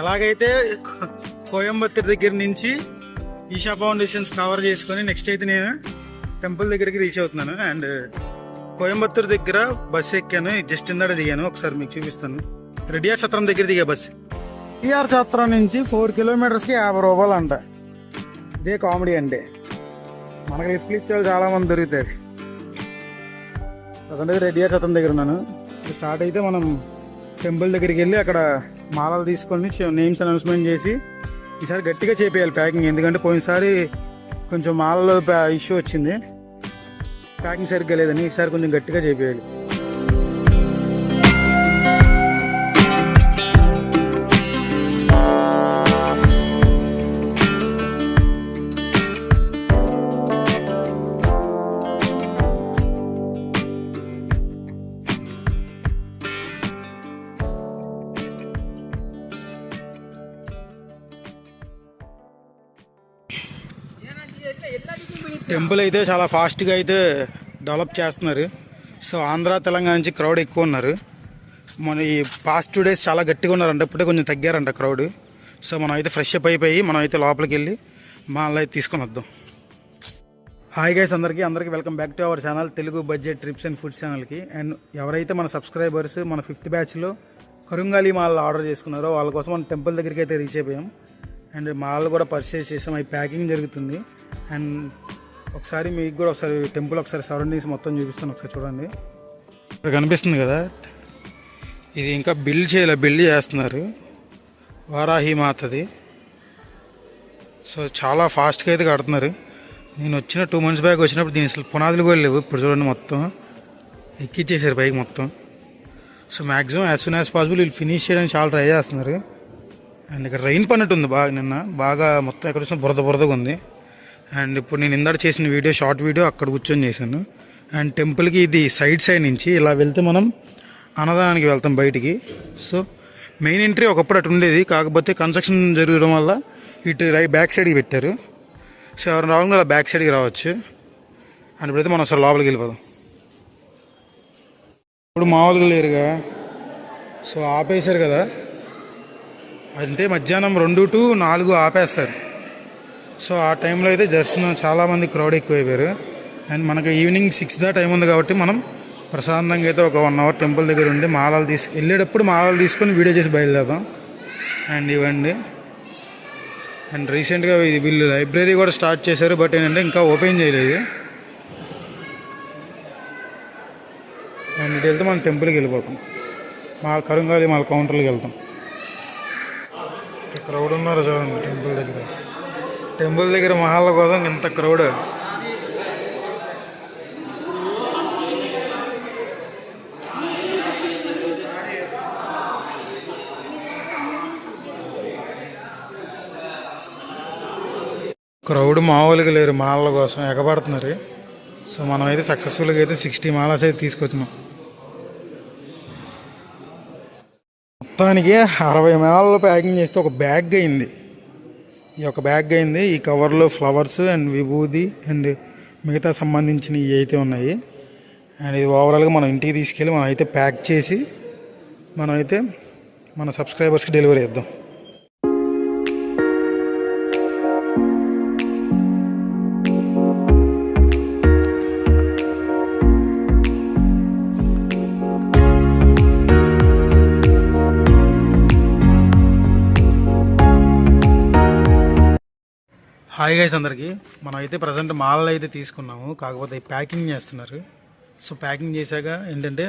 ఎలాగైతే కోయంబత్తూర్ దగ్గర నుంచి ఈషా ఫౌండేషన్స్ కవర్ చేసుకొని నెక్స్ట్ అయితే నేను టెంపుల్ దగ్గరికి రీచ్ అవుతున్నాను. అండ్ కోయంబత్తూర్ దగ్గర బస్ ఎక్కాను. జస్ట్ ఇందాడ దిగాను. ఒకసారి మీకు చూపిస్తాను. రెడ్డియార్ సత్రం దగ్గర దిగా బస్ టిఆర్ సత్రం నుంచి ఫోర్ కిలోమీటర్స్కి యాభై రూపాయలు అంట. ఇదే కామెడీ అంటే మనకి రిస్క్ ఇచ్చే వాళ్ళు చాలా మంది దొరుకుతారు. ప్రజెంట్ రెడ్డియార్ సత్రం దగ్గర ఉన్నాను. స్టార్ట్ అయితే మనం టెంపుల్ దగ్గరికి వెళ్ళి అక్కడ మాలలు తీసుకొని నేమ్స్ అనౌన్స్మెంట్ చేసి ఈసారి గట్టిగా చేపేయాలి ప్యాకింగ్. ఎందుకంటే పోయినసారి కొంచెం మాలలో ఇష్యూ వచ్చింది. ప్యాకింగ్ సరిగ్గా లేదని ఈసారి కొంచెం గట్టిగా చేపేయాలి. టెంపుల్ అయితే చాలా ఫాస్ట్గా అయితే డెవలప్ చేస్తున్నారు. సో ఆంధ్ర తెలంగాణ నుంచి క్రౌడ్ ఎక్కువ ఉన్నారు. మన ఈ పాస్ట్ టూ డేస్ చాలా గట్టిగా ఉన్నారంట. ఇప్పుడే కొంచెం తగ్గారంట క్రౌడ్. సో మనం అయితే ఫ్రెష్ అప్ అయిపోయి మనం అయితే లోపలికి వెళ్ళి మనల్ని అయితే తీసుకొని వద్దాం. హాయ్ గైస్ అందరికీ. అందరికీ welcome back to our channel Telugu budget trips and food ఛానల్కి. అండ్ ఎవరైతే మన సబ్స్క్రైబర్స్ మన ఫిఫ్త్ బ్యాచ్లో కరుంగాలి మాల్ ఆర్డర్ చేసుకున్నారో వాళ్ళ కోసం మనం టెంపుల్ దగ్గరికి అయితే రీచ్ అయిపోయాం. అండ్ మాల్ కూడా పర్చేస్ చేసాం. అవి ప్యాకింగ్ జరుగుతుంది. అండ్ ఒకసారి మీకు కూడా ఒకసారి టెంపుల్ ఒకసారి సరౌండింగ్స్ మొత్తం చూపిస్తాను ఒకసారి చూడండి. ఇక్కడ కనిపిస్తుంది కదా? ఇది ఇంకా బిల్డ్ చేయలే బిల్డ్ చేస్తున్నారు. వారాహి మాతది. సో చాలా ఫాస్ట్గా అయితే కడుతున్నారు. నేను వచ్చిన టూ మంత్స్ బ్యాక్ వచ్చినప్పుడు దీని అసలు పునాదులు కూడా లేవు. ఇప్పుడు చూడండి మొత్తం. ఎక్కిచ్చేసారు పైకి మొత్తం. So maximum as soon as possible వీళ్ళు ఫినిష్ చేయడానికి చాలా ట్రై చేస్తున్నారు. అండ్ ఇక్కడ రైన్ పన్నట్టు ఉంది బాగా నిన్న. బాగా మొత్తం ఎక్కడ వచ్చిన బురద బురదగా ఉంది. అండ్ ఇప్పుడు నేను ఇందాక చేసిన వీడియో షార్ట్ వీడియో అక్కడ కూర్చొని చేశాను. అండ్ టెంపుల్కి ఇది సైడ్ సైడ్ నుంచి ఇలా వెళ్తే మనం అన్నదానానికి వెళ్తాం బయటికి. సో మెయిన్ ఎంట్రీ ఒకప్పుడు అటు ఉండేది. కాకపోతే కన్స్ట్రక్షన్ జరగడం వల్ల ఇటు రై బ్యాక్ సైడ్కి పెట్టారు. సో ఎవరు రావాలంటే అలా బ్యాక్ సైడ్కి రావచ్చు. అండ్ ఇప్పుడైతే మనం అసలు లోపలికి వెళ్ళిపోదాం. ఇప్పుడు మామూలుగా లేరుగా. సో ఆపేశారు కదా. అంటే మధ్యాహ్నం రెండు టు నాలుగు ఆపేస్తారు. సో ఆ టైంలో అయితే దర్శనం చాలామంది క్రౌడ్ ఎక్కువైపోయారు. అండ్ మనకి ఈవినింగ్ సిక్స్ దా టైం ఉంది కాబట్టి మనం ప్రశాంతంగా అయితే ఒక వన్ అవర్ టెంపుల్ దగ్గర ఉండి మాలలు తీసుకు వెళ్ళేటప్పుడు మాలలు తీసుకొని వీడియో చేసి బయలుదేరదాం. అండ్ ఇవ్వండి. అండ్ రీసెంట్గా ఇది వీళ్ళు లైబ్రరీ కూడా స్టార్ట్ చేశారు బట్ ఏంటంటే ఇంకా ఓపెన్ చేయలేదు. అండ్ ఇటు వెళ్తే మనం టెంపుల్కి వెళ్ళిపోతాం. మా కరుంగాలి మా కౌంటర్కి వెళ్తాం. క్రౌడ్ ఉన్నారు చూడండి టెంపుల్ దగ్గర. టెంపుల్ దగ్గర మహాళ్ళ కోసం ఇంత క్రౌడ్. క్రౌడ్ మామూలుగా లేరు మాలల కోసం ఎగబడుతున్నారు. సో మనం అయితే సక్సెస్ఫుల్గా అయితే సిక్స్టీ మాలస్ అయితే తీసుకొచ్చినాం. మొత్తానికి అరవై మాలలు ప్యాకింగ్ చేస్తే ఒక బ్యాగ్ అయింది. ఈ యొక్క బ్యాగ్ అయింది. ఈ కవర్లో ఫ్లవర్స్ అండ్ విభూది అండ్ మిగతా సంబంధించినవి అయితే ఉన్నాయి అండ్ ఇది ఓవరాల్గా మనం ఇంటికి తీసుకెళ్ళి మనం అయితే ప్యాక్ చేసి మనం అయితే మన సబ్స్క్రైబర్స్కి డెలివరీ ఇద్దాం హాయ్ గైస్ అందరికీ. మనం అయితే ప్రజెంట్ మాలలు అయితే తీసుకున్నాము. కాకపోతే ప్యాకింగ్ చేస్తున్నారు. సో ప్యాకింగ్ చేశాక ఏంటంటే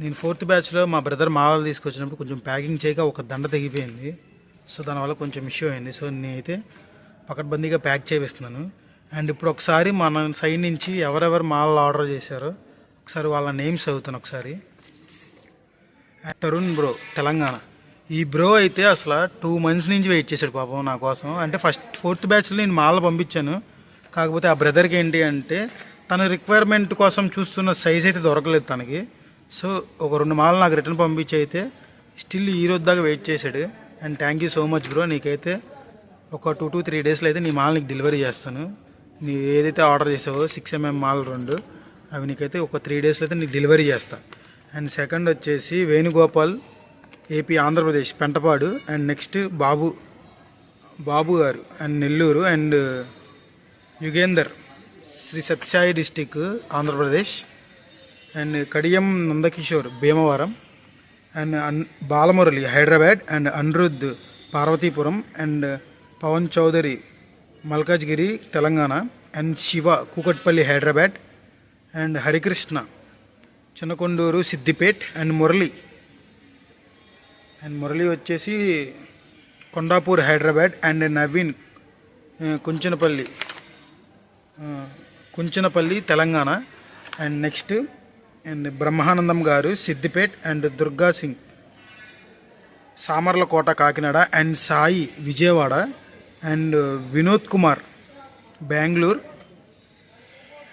నేను ఫోర్త్ బ్యాచ్లో మా బ్రదర్ మాలలు తీసుకొచ్చినప్పుడు కొంచెం ప్యాకింగ్ చేయక ఒక దండ తెగిపోయింది. సో దానివల్ల కొంచెం ఇష్యూ అయింది. సో నేనైతే పకడ్బందీగా ప్యాక్ చేపిస్తున్నాను. అండ్ ఇప్పుడు ఒకసారి మన సైడ్ నుంచి ఎవరెవరు మాలలు ఆర్డర్ చేశారో ఒకసారి వాళ్ళ నేమ్స్ చదువుతాను ఒకసారి. తరుణ్ బ్రో తెలంగాణ ఈ బ్రో అయితే అసలు టూ మంత్స్ నుంచి వెయిట్ చేశాడు పాపం నా కోసం. అంటే ఫస్ట్ ఫోర్త్ బ్యాచ్లో నేను మాల పంపించాను. కాకపోతే ఆ బ్రదర్కి ఏంటి అంటే తన రిక్వైర్మెంట్ కోసం చూస్తున్న సైజ్ అయితే దొరకలేదు తనకి. సో ఒక రెండు మాలు నాకు రిటర్న్ పంపించి అయితే స్టిల్ ఈ రోజు దాకా వెయిట్ చేశాడు. And thank you so much bro నీకైతే ఒక టూ టు త్రీ డేస్లో అయితే నీ మాల్ నీకు డెలివరీ చేస్తాను. నీ ఏదైతే ఆర్డర్ చేసావో సిక్స్ ఎంఎం మాల్ రెండు అవి నీకైతే ఒక త్రీ డేస్లో అయితే నీకు డెలివరీ చేస్తాను అండ్ సెకండ్ వచ్చేసి Venugopal AP Andhra Pradesh Pentapadu and next Babu Babu garu and Nellore and Yugender Sri Sathya Sai district Andhra Pradesh and Kadiyam Nandakishore Bhimavaram and an Balamurali Hyderabad and Anirudh Parvathipuram and Pawan Chowdary Malkajgiri Telangana and Siva Kukatpally Hyderabad and Harikrishna Chinnakondur Siddipet and Murali. And Murali వచ్చేసి Kondapur Hyderabad and Naveen Kunchanapalli. Kunchanapalli Telangana. And next and Brahmanandam garu Siddipet and Durga Singh. Samarlakota Kakinada and Sai Vijayawada. And Vinod Kumar Bengaluru.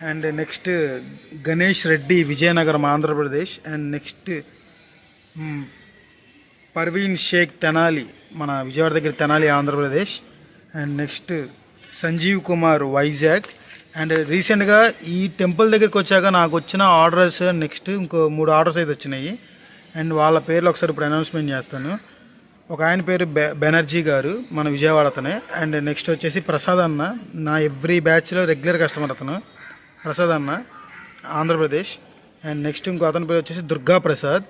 And next Ganesh Reddy Vizianagaram Andhra Pradesh. And next Parveen Sheikh Tenali మన విజయవాడ దగ్గర Tenali Andhra Pradesh. And next Sanjeev Kumar Vizag. And రీసెంట్గా ఈ temple దగ్గరికి వచ్చాక నాకు వచ్చిన orders next ఇంకో మూడు ఆర్డర్స్ అయితే వచ్చినాయి. అండ్ వాళ్ళ పేర్లు ఒకసారి ఇప్పుడు అనౌన్స్మెంట్ చేస్తాను. ఒక ఆయన పేరు బె బెనర్జీ గారు మన విజయవాడ అతనే. అండ్ నెక్స్ట్ వచ్చేసి ప్రసాద్ అన్న నా ఎవ్రీ బ్యాచ్లో రెగ్యులర్ కస్టమర్ అతను. ప్రసాద్ అన్న ఆంధ్రప్రదేశ్. అండ్ నెక్స్ట్ ఇంకో అతని పేరు వచ్చేసి దుర్గా ప్రసాద్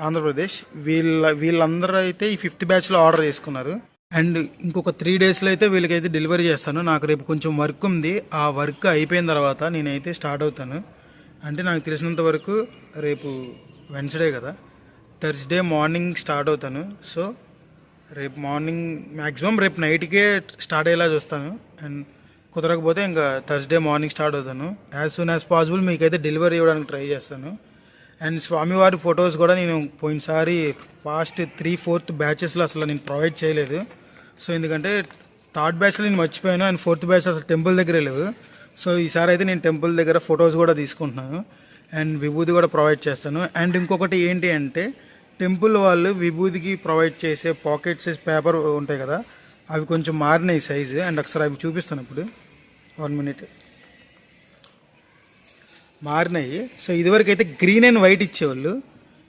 ఆంధ్రప్రదేశ్. వీళ్ళ వీళ్ళందరూ అయితే ఈ ఫిఫ్త్ బ్యాచ్లో ఆర్డర్ చేసుకున్నారు. అండ్ ఇంకొక త్రీ డేస్లో అయితే వీళ్ళకైతే డెలివరీ చేస్తాను. నాకు రేపు కొంచెం వర్క్ ఉంది. ఆ వర్క్ అయిపోయిన తర్వాత నేనైతే స్టార్ట్ అవుతాను. అంటే నాకు తెలిసినంత వరకు రేపు వెన్స్డే కదా. థర్స్డే మార్నింగ్ స్టార్ట్ అవుతాను. సో రేపు మార్నింగ్ మ్యాక్సిమం రేపు నైట్కే స్టార్ట్ అయ్యేలా చూస్తాను. అండ్ కుదరకపోతే ఇంకా థర్స్డే మార్నింగ్ స్టార్ట్ అవుతాను. యాజ్ సూన్ యాజ్ పాసిబుల్ మీకైతే డెలివరీ ఇవ్వడానికి ట్రై చేస్తాను. అండ్ స్వామివారి ఫొటోస్ కూడా నేను పోయినసారి ఫాస్ట్ త్రీ ఫోర్త్ బ్యాచెస్లో అసలు నేను ప్రొవైడ్ చేయలేదు. సో ఎందుకంటే థర్డ్ బ్యాచ్లో నేను మర్చిపోయాను అండ్ ఫోర్త్ బ్యాచ్ అసలు టెంపుల్ దగ్గరే లేవు. సో ఈసారి అయితే నేను టెంపుల్ దగ్గర ఫొటోస్ కూడా తీసుకుంటున్నాను. అండ్ విభూది కూడా ప్రొవైడ్ చేస్తాను. అండ్ ఇంకొకటి ఏంటి అంటే టెంపుల్ వాళ్ళు విభూదికి ప్రొవైడ్ చేసే పాకెట్ సైజ్ పేపర్ ఉంటాయి కదా అవి కొంచెం మారినాయి సైజు. అండ్ ఒకసారి అవి చూపిస్తాను ఇప్పుడు. One minute. మారినాయి. సో ఇదివరకు అయితే గ్రీన్ అండ్ వైట్ ఇచ్చేవాళ్ళు.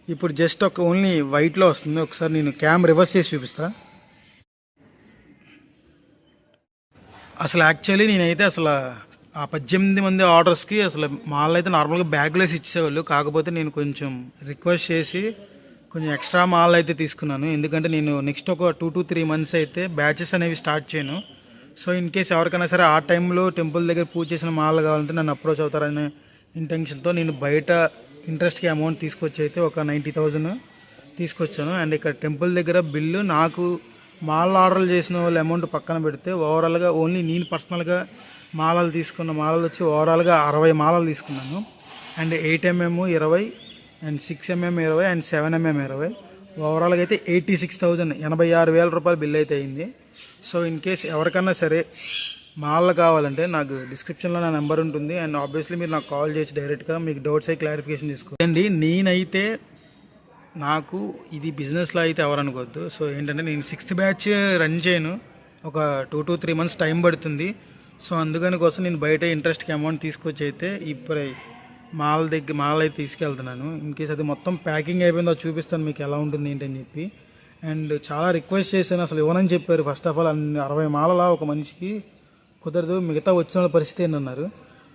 ఇప్పుడు జస్ట్ ఒక ఓన్లీ వైట్లో వస్తుంది. ఒకసారి నేను క్యామ్ రివర్స్ చేసి చూపిస్తా. అసలు యాక్చువల్లీ నేనైతే అసలు ఆ పద్దెనిమిది మంది ఆర్డర్స్కి అసలు మాల్ అయితే నార్మల్గా బ్యాగ్లో ఇచ్చేవాళ్ళు. కాకపోతే నేను కొంచెం రిక్వెస్ట్ చేసి కొంచెం ఎక్స్ట్రా మాల్ అయితే తీసుకున్నాను. ఎందుకంటే నేను నెక్స్ట్ ఒక టూ టు త్రీ మంత్స్ అయితే బ్యాచెస్ అనేవి స్టార్ట్ చేయను. సో ఇన్ కేస్ ఎవరికైనా సరే ఆ టైంలో టెంపుల్ దగ్గర పూజ చేసిన మాల్ కావాలంటే నన్ను అప్రోచ్ అవుతారనే ఇంటెన్షన్తో నేను బయట ఇంట్రెస్ట్కి అమౌంట్ తీసుకొచ్చి అయితే ఒక నైంటీ థౌజండ్ తీసుకొచ్చాను. అండ్ ఇక్కడ టెంపుల్ దగ్గర బిల్లు నాకు మాల ఆర్డర్లు చేసిన వాళ్ళ అమౌంట్ పక్కన పెడితే ఓవరాల్గా ఓన్లీ నేను పర్సనల్గా మాలలు తీసుకున్న మాలలు వచ్చి ఓవరాల్గా అరవై మాలలు తీసుకున్నాను. అండ్ ఎయిట్ ఎంఎం ఇరవై అండ్ సిక్స్ ఎంఎం ఇరవై అండ్ సెవెన్ ఎంఎం ఇరవై. ఓవరాల్గా అయితే ఎయిటీ సిక్స్ థౌజండ్ ఎనభై ఆరు వేల రూపాయలు బిల్ అయితే అయింది. సో ఇన్ కేస్ ఎవరికన్నా సరే మాల్లో కావాలంటే నాకు డిస్క్రిప్షన్లో నా నెంబర్ ఉంటుంది అండ్ ఆబ్వియస్లీ మీరు నాకు కాల్ చేసి డైరెక్ట్గా మీకు డౌట్స్ అయి క్లారిఫికేషన్ తీసుకోండి. నేనైతే నాకు ఇది బిజినెస్లో అయితే ఎవరనుకోవద్దు సో ఏంటంటే నేను సిక్స్త్ బ్యాచ్ రన్ చేయను. ఒక two to three months time పడుతుంది. సో అందుకని కోసం నేను బయట ఇంట్రెస్ట్కి అమౌంట్ తీసుకొచ్చి అయితే ఇప్పుడు మాల్ దగ్గర మాల్ అయితే తీసుకెళ్తున్నాను. ఇన్ కేస్ అది మొత్తం ప్యాకింగ్ అయిపోయిందో చూపిస్తాను మీకు ఎలా ఉంటుంది ఏంటని చెప్పి. అండ్ చాలా రిక్వెస్ట్ చేశాను. అసలు ఇవ్వనని చెప్పారు. ఫస్ట్ ఆఫ్ ఆల్ అన్ని అరవై మాలలా ఒక మనిషికి కుదరదు మిగతా వచ్చిన వాళ్ళ పరిస్థితి ఏంటన్నారు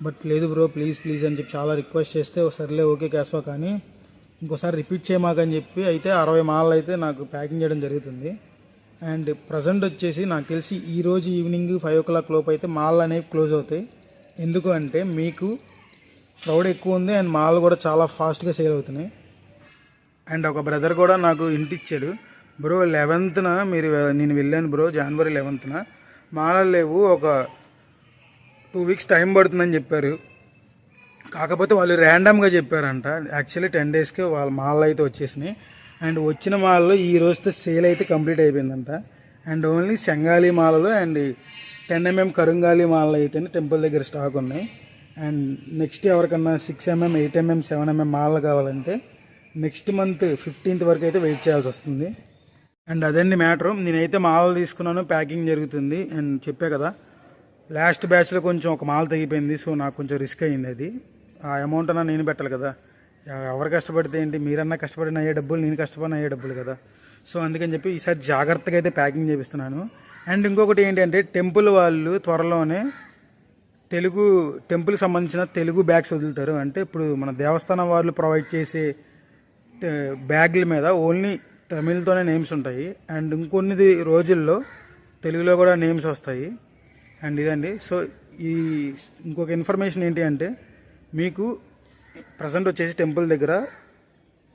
బట్ లేదు బ్రో ప్లీజ్ ప్లీజ్ అని చెప్పి చాలా రిక్వెస్ట్ చేస్తే సర్లే ఓకే క్యాస్వా కానీ ఇంకోసారి రిపీట్ చేయమాకని చెప్పి అయితే అరవై మాలలు అయితే నాకు ప్యాకింగ్ చేయడం జరుగుతుంది. అండ్ ప్రజెంట్ వచ్చేసి నాకు తెలిసి ఈ రోజు ఈవినింగ్ ఫైవ్ ఓ క్లాక్ లోపు అయితే మాల్ అనేవి క్లోజ్ అవుతాయి. ఎందుకు అంటే మీకు క్రౌడ్ ఎక్కువ ఉంది అండ్ మాల్ కూడా చాలా ఫాస్ట్గా సేల్ అవుతున్నాయి. అండ్ ఒక బ్రదర్ కూడా నాకు ఇంటిచ్చాడు. బ్రో లెవెన్త్న మీరు నేను వెళ్ళాను బ్రో జనవరి లెవెన్త్న. మాలలు లేవు ఒక టూ వీక్స్ టైం పడుతుందని చెప్పారు. కాకపోతే వాళ్ళు ర్యాండమ్గా చెప్పారంట. యాక్చువల్లీ టెన్ డేస్కే వాళ్ళ మాలలు అయితే వచ్చేసినాయి. అండ్ వచ్చిన మాలలో ఈ రోజుతో సేల్ అయితే కంప్లీట్ అయిపోయిందంట. అండ్ ఓన్లీ సెంగాలి మాలలు అండ్ టెన్ ఎంఎం కరుంగాలి మాలలు అయితేనే టెంపుల్ దగ్గర స్టాక్ ఉన్నాయి. అండ్ నెక్స్ట్ ఎవరికన్నా six MM eight MM seven MM మాలలు కావాలంటే నెక్స్ట్ మంత్ ఫిఫ్టీన్త్ వరకు అయితే వెయిట్ చేయాల్సి వస్తుంది. అండ్ అదండి మ్యాటర్. నేనైతే మాల తీసుకున్నాను ప్యాకింగ్ జరుగుతుంది. అండ్ చెప్పే కదా లాస్ట్ బ్యాచ్లో కొంచెం ఒక మాల తగ్గిపోయింది సో నాకు కొంచెం రిస్క్ అయింది అది. ఆ అమౌంట్ అన్నా నేను పెట్టాలి కదా. ఎవరు కష్టపడితే ఏంటి? మీరన్నా కష్టపడిన అయ్యే డబ్బులు నేను కష్టపడిన అయ్యే డబ్బులు కదా. సో అందుకని చెప్పి ఈసారి జాగ్రత్తగా అయితే ప్యాకింగ్ చేపిస్తున్నాను. అండ్ ఇంకొకటి ఏంటంటే టెంపుల్ వాళ్ళు త్వరలోనే తెలుగు టెంపుల్ సంబంధించిన తెలుగు బ్యాగ్స్ వదులుతారు. అంటే ఇప్పుడు మన దేవస్థానం వాళ్ళు ప్రొవైడ్ చేసే బ్యాగుల మీద ఓన్లీ తమిళ్తోనే నేమ్స్ ఉంటాయి. అండ్ ఇంకొన్ని రోజుల్లో తెలుగులో కూడా నేమ్స్ వస్తాయి. అండ్ ఇదండి. సో ఈ ఇంకొక ఇన్ఫర్మేషన్ ఏంటి అంటే మీకు ప్రజెంట్ వచ్చేసి టెంపుల్ దగ్గర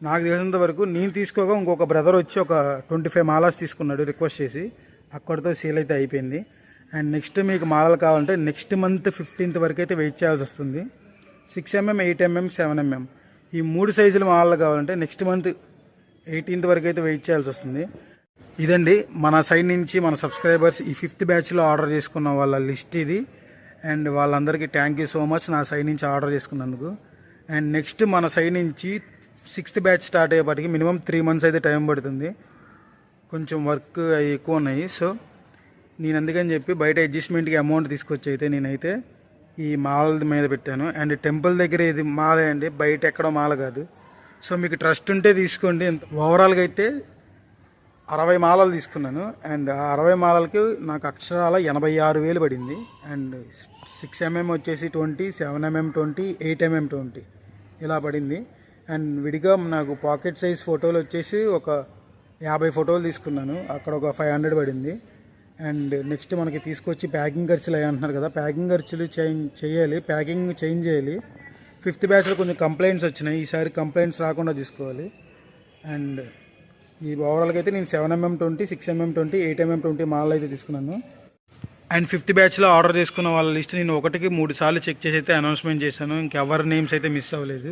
నాకు తెలిసినంత వరకు నేను తీసుకోగా ఇంకొక బ్రదర్ వచ్చి ఒక ట్వంటీ ఫైవ్ మాలాస్ తీసుకున్నాడు రిక్వెస్ట్ చేసి. అక్కడితో సేల్ అయితే అయిపోయింది. అండ్ నెక్స్ట్ మీకు మాలలు కావాలంటే నెక్స్ట్ మంత్ ఫిఫ్టీన్త్ వరకు అయితే వెయిట్ చేయాల్సి వస్తుంది. Six MM eight MM seven MM ఈ మూడు సైజుల మాలలు కావాలంటే నెక్స్ట్ మంత్ ఎయిటీన్త్ వరకు అయితే వెయిట్ చేయాల్సి వస్తుంది. ఇదండి మన సైడ్ నుంచి మన సబ్స్క్రైబర్స్ ఈ ఫిఫ్త్ బ్యాచ్లో ఆర్డర్ చేసుకున్న వాళ్ళ లిస్ట్ ఇది. అండ్ వాళ్ళందరికీ థ్యాంక్ యూ సో మచ్ నా సైడ్ నుంచి ఆర్డర్ చేసుకున్నందుకు. అండ్ నెక్స్ట్ మన సైడ్ నుంచి సిక్స్త్ బ్యాచ్ స్టార్ట్ అయ్యేపాటికి మినిమం త్రీ మంత్స్ అయితే టైం పడుతుంది. కొంచెం వర్క్ అవి ఎక్కువ ఉన్నాయి. సో నేను అందుకని చెప్పి బయట అడ్జస్ట్మెంట్కి అమౌంట్ తీసుకొచ్చి అయితే నేనైతే ఈ మాల మీద పెట్టాను. అండ్ టెంపుల్ దగ్గర ఇది మాలే అండి బయట ఎక్కడో మాల కాదు. సో మీకు ట్రస్ట్ ఉంటే తీసుకోండి. ఓవరాల్గా అయితే అరవై మాలలు తీసుకున్నాను. అండ్ ఆ అరవై మాలలకి నాకు అక్షరాల ఎనభై ఆరు వేలు పడింది. అండ్ సిక్స్ ఎంఎం వచ్చేసి twenty seven MM twenty eight MM twenty ఇలా పడింది. అండ్ విడిగా నాకు పాకెట్ సైజ్ ఫోటోలు వచ్చేసి ఒక యాభై ఫోటోలు తీసుకున్నాను. అక్కడ ఒక ఫైవ్ హండ్రెడ్ పడింది. అండ్ నెక్స్ట్ మనకి తీసుకొచ్చి ప్యాకింగ్ ఖర్చులు అయ్యి అంటున్నారు కదా. ప్యాకింగ్ ఖర్చులు చేంజ్ చేయాలి. ప్యాకింగ్ చేంజ్ చేయాలి. ఫిఫ్త్ బ్యాచ్లో కొంచెం కంప్లైంట్స్ వచ్చినాయి. ఈసారి కంప్లైంట్స్ రాకుండా చూసుకోవాలి. అండ్ ఈ ఓవరాల్గా అయితే నేను seven MM twenty six MM twenty eight MM twenty mall అయితే తీసుకున్నాను. అండ్ ఫిఫ్త్ బ్యాచ్లో ఆర్డర్ చేసుకున్న వాళ్ళ లిస్ట్ నేను ఒకటికి మూడు సార్లు చెక్ చేసి అయితే అనౌన్స్మెంట్ చేశాను. ఇంకెవరి నేమ్స్ అయితే మిస్ అవ్వలేదు.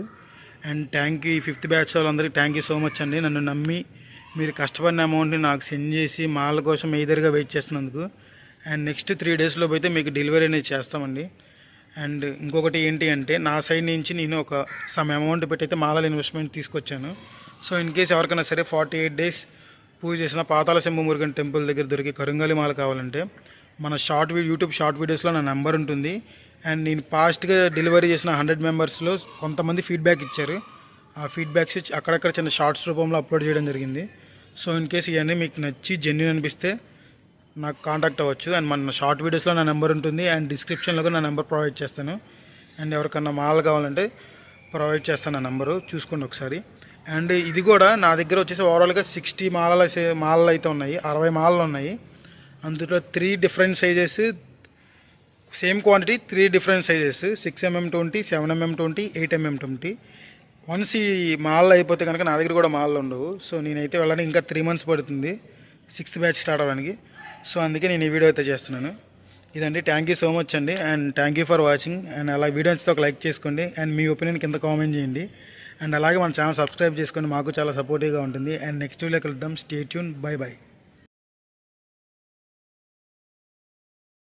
అండ్ థ్యాంక్ యూ ఈ ఫిఫ్త్ బ్యాచ్ వాళ్ళందరికీ థ్యాంక్ యూ సో మచ్ అండి. నన్ను నమ్మి మీరు కష్టపడిన అమౌంట్ని నాకు సెండ్ చేసి మాల కోసం ఎదురుగా వెయిట్ చేస్తున్నందుకు. అండ్ నెక్స్ట్ త్రీ డేస్లోపు అయితే మీకు డెలివరీ అనేది చేస్తామండి. అండ్ ఇంకొకటి ఏంటి అంటే నా సైడ్ నుంచి నేను ఒక సమ్ అమౌంట్ పెట్టి అయితే మాలల ఇన్వెస్ట్మెంట్ తీసుకొచ్చాను. సో ఇన్ కేస్ ఎవరికైనా సరే ఫార్టీ ఎయిట్ డేస్ పూజ చేసిన పాతాల శంభు మురుగన్ టెంపుల్ దగ్గర దొరికే కరుంగలి మాల కావాలంటే మన షార్ట్ వీడియో యూట్యూబ్ షార్ట్ వీడియోస్లో నా నెంబర్ ఉంటుంది. అండ్ నేను ఫాస్ట్గా డెలివరీ చేసిన హండ్రెడ్ మెంబర్స్లో కొంతమంది ఫీడ్బ్యాక్ ఇచ్చారు. ఆ ఫీడ్బ్యాక్స్ అక్కడక్కడ చిన్న షార్ట్స్ రూపంలో అప్లోడ్ చేయడం జరిగింది. సో ఇన్ కేస్ ఇవన్నీ మీకు నచ్చి జెన్యున్ అనిపిస్తే నాకు కాంటాక్ట్ అవ్వచ్చు. అండ్ మన షార్ట్ వీడియోస్లో నా నెంబర్ ఉంటుంది. అండ్ డిస్క్రిప్షన్లో కూడా నా నెంబర్ ప్రొవైడ్ చేస్తాను. అండ్ ఎవరికన్నా మాల్ కావాలంటే ప్రొవైడ్ చేస్తాను నా నెంబరు చూసుకోండి ఒకసారి. అండ్ ఇది కూడా నా దగ్గర వచ్చేసి ఓవరాల్గా సిక్స్టీ మాలల మాలలు అయితే ఉన్నాయి. అరవై మాలలు ఉన్నాయి. అందులో three different sizes same quantity three different sizes six MM twenty seven MM twenty eight MM twenty once ఈ మాల్ అయిపోతే కనుక నా దగ్గర కూడా మాలలు ఉండవు. సో నేనైతే వెళ్ళడానికి ఇంకా త్రీ మంత్స్ పడుతుంది. సిక్స్త్ బ్యాచ్ స్టార్ట్ అవ్వడానికి. సో అందుకే నేను ఈ వీడియో అయితే చేస్తున్నాను. ఇదండి. థ్యాంక్ యూ సో మచ్ అండి. And thank you for watching and అలా వీడియో నచ్చితే ఒక లైక్ చేసుకోండి. అండ్ మీ ఒపీనియన్ కింద కామెంట్ చేయండి. అండ్ అలాగే మన ఛానల్ సబ్స్క్రైబ్ చేసుకోండి మాకు చాలా సపోర్టివ్గా ఉంటుంది. అండ్ నెక్స్ట్ వీడియో కలుద్దాం. Stay tune bye bye